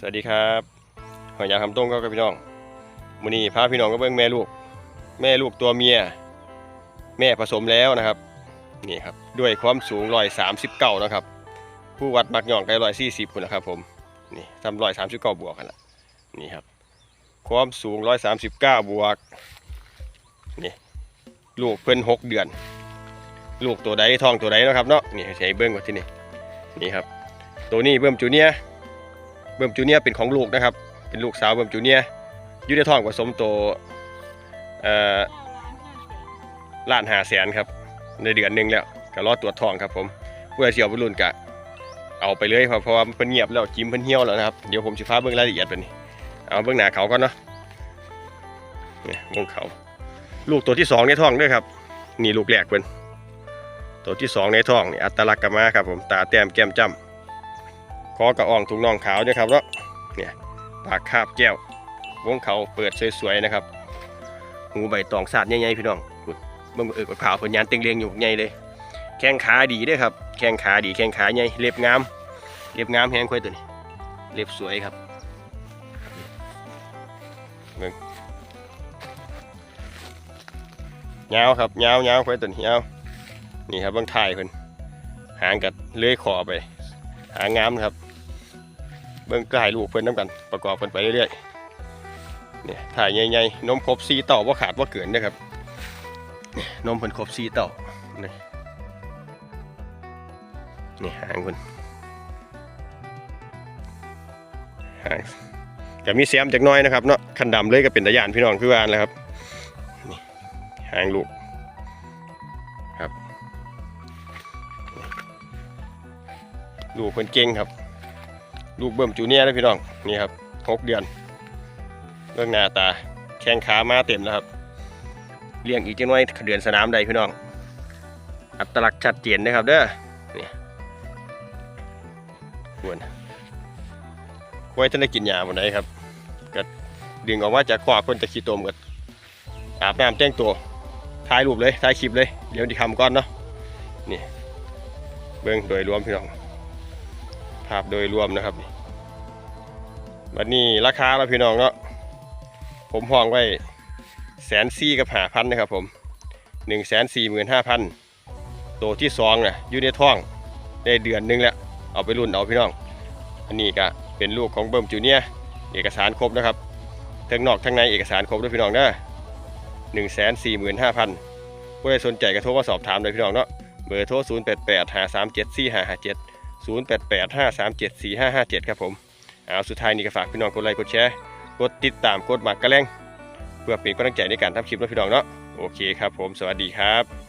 สวัสดีครับหอยยางคำต้มก็กับพี่น้องมื้อนี้พาพี่น้องก็เบิ่งแม่ลูก แม่ลูกตัวเมีย แม่ผสมแล้วนะครับนี่ครับด้วยความสูงร้อยสามสิบเก้านะครับ ผู้วัดมักหย่องได้ร้อยสี่สิบคนนะครับผมนี่ทำร้อยสามสิบเก้าบวกกันละนี่ครับ ความสูงร้อยสามสิบเก้าบวกนี่ลูกเพิ่นหกเดือน ลูกตัวใดทองตัวใดนะครับเนาะนี่ใช้เบิ้งก่อนที่นี่นี่ครับ ตัวนี้เบิ่มจูเนีย เบิ่มจูเนียเป็นของลูกนะครับ เป็นลูกสาวเบิ่มจูเนียอยู่ในท้องผสมโตวล้านหาแสนครับ ในเดือนหนึ่งแล้วก็รอตรวจท้องครับผมเพื่อเสียวบรรลุนกะเอาไปเลยครับเพราะว่าเพิ่นเงียบแล้วจิ้มเพิ่นเหี่ยวแล้วนะครับเดี๋ยวผมสิพาเบิ่งรายละเอียดไปนี่เอาเบิ่งหน้าเขาก่อนเนาะเนี่ยเบิ่งเขา ลูกตัวที่สองในท้องด้วยครับนี่ลูกแรกเพิ่นตัวที่สองในท้องนี่อัตลักษณ์กมาครับผมตาแต้มแก้มจ้ำ คอกระอ่องถุงน่องขาวนะครับเนาะเนี่ยปากคาบแก้ววงเขาเปิดสวยๆนะครับ หูใบตองสาดใหญ่ๆพี่น้องอุ๊ยเบิ่งเอิกขาวผลยานเต็งเรียงอยู่ใหญ่เลย แข้งขาดีด้วยครับ แข้งขาดีแข้งขาใหญ่เล็บงามเล็บงามแห้งค่อยตัวนี้เล็บสวยครับเบิ่งยาวครับยาวยาวค่อยตัวนี้ยาวนี่ครับบางถ่ายเพิ่นหางกัดเลื้อยคอไป หางามครับ เบิ่งถ่ายรูปเพิ่นน้ำกันประกอบกันไปเรื่อยๆเนี่ยถ่ายใหญ่ๆนมครบสีเต่าว่าขาดว่าเกินนะครับเนี่ยนมเพิ่นครบสีเต่านี่นี่หางเพิ่นหางแต่มีแซมจากน้อยนะครับเนาะคันดำเลยก็เป็นตะยานพี่น้องคือวานแล้วครับนี่หางลูกครับลูกเพิ่นเก่งครับ ลูกเบิ่มจูเนียร์นะพี่น้องนี่ครับหกเดือนเรื่องหน้าตาแข้งขามาเต็มแล้วครับเลี้ยงอีกจังน้อยเดือนสนามใดพี่น้อง อัตลักษณ์ชัดเจนนะครับเด้อนี่ควรควายจะได้กินยาบนไหนครับก็ดึงออกมาจากขวากคนจะขี้ตมกันอาบน้ำแจ้งตัวถ่ายรูปเลยถ่ายคลิปเลยเดี๋ยวดีคำก่อนเนาะนี่เบิ่งโดยรวมพี่น้อง ภาพโดยรวมนะครับ วันนี้ราคาเราพี่น้องเนาะผมห้องไว้แสนสี่กับหาพันนะครับผมหนึ่งแสนสี่หมื่นห้าพันตัวที่สองน่ะอยู่ในท้องได้เดือนหนึงแล้ว เอาไปรุ่นเอาพี่น้อง อันนี้ก็เป็นลูกของเบิ่มจูเนียเอกสารครบนะครับทั้งนอกทั้งในเอกสารครบด้วยพี่น้องเด้อหนึ่งแสนสี่หมื่นห้าพันผู้ใดสนใจก็โทรมาสอบถามเลยพี่น้องเนาะเบอร์โทรศูนย์แปดแปดห้าสามเจ็ดสี่ห้าห้าเจ็ด0885374557 ครับผม เอาสุดท้ายนี้ก็ฝากพี่น้องกดไลค์กดแชร์กดติดตามกดหมากกระแลงเพื่อเป็นกำลังใจในการทำคลิปนะพี่น้องเนาะโอเคครับผมสวัสดีครับ